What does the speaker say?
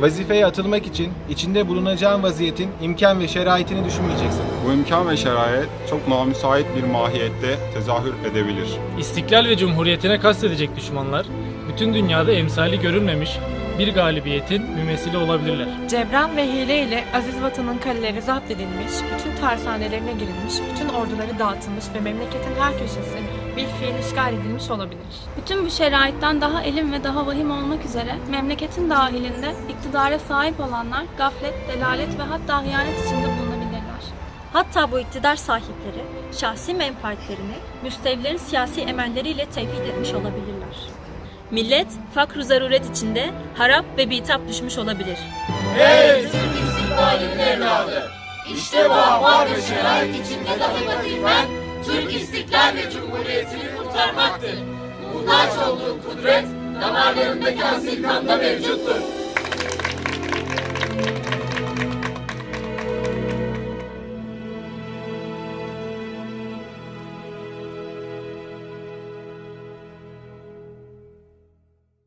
vazifeye atılmak için içinde bulunacağın vaziyetin imkan ve şeraitini düşünmeyeceksin. Bu imkan ve şerayet çok namüsait bir mahiyette tezahür edebilir. İstiklal ve Cumhuriyetine kastedecek düşmanlar, bütün dünyada emsali görülmemiş bir galibiyetin mümessili olabilirler. Cebran ve hile ile aziz vatanın kaleleri zapt edilmiş, bütün tersanelerine girilmiş, bütün orduları dağıtılmış ve memleketin her köşesi bir fiil işgal edilmiş olabilir. Bütün bu şeraitten daha elim ve daha vahim olmak üzere memleketin dahilinde iktidara sahip olanlar gaflet, delalet ve hatta hıyanet içinde bulunabilirler. Hatta bu iktidar sahipleri şahsi menfaatlerini müstevlerin siyasi emelleriyle tevhid etmiş olabilirler. Millet fakr zaruret içinde harap ve bitap düşmüş olabilir. İşte bu ahval ve şerait içinde dahi vazifen Türk İstiklal ve Cumhuriyeti'ni kurtarmaktır. Muhtaç olduğu kudret damarlarındaki asil kanda mevcuttur.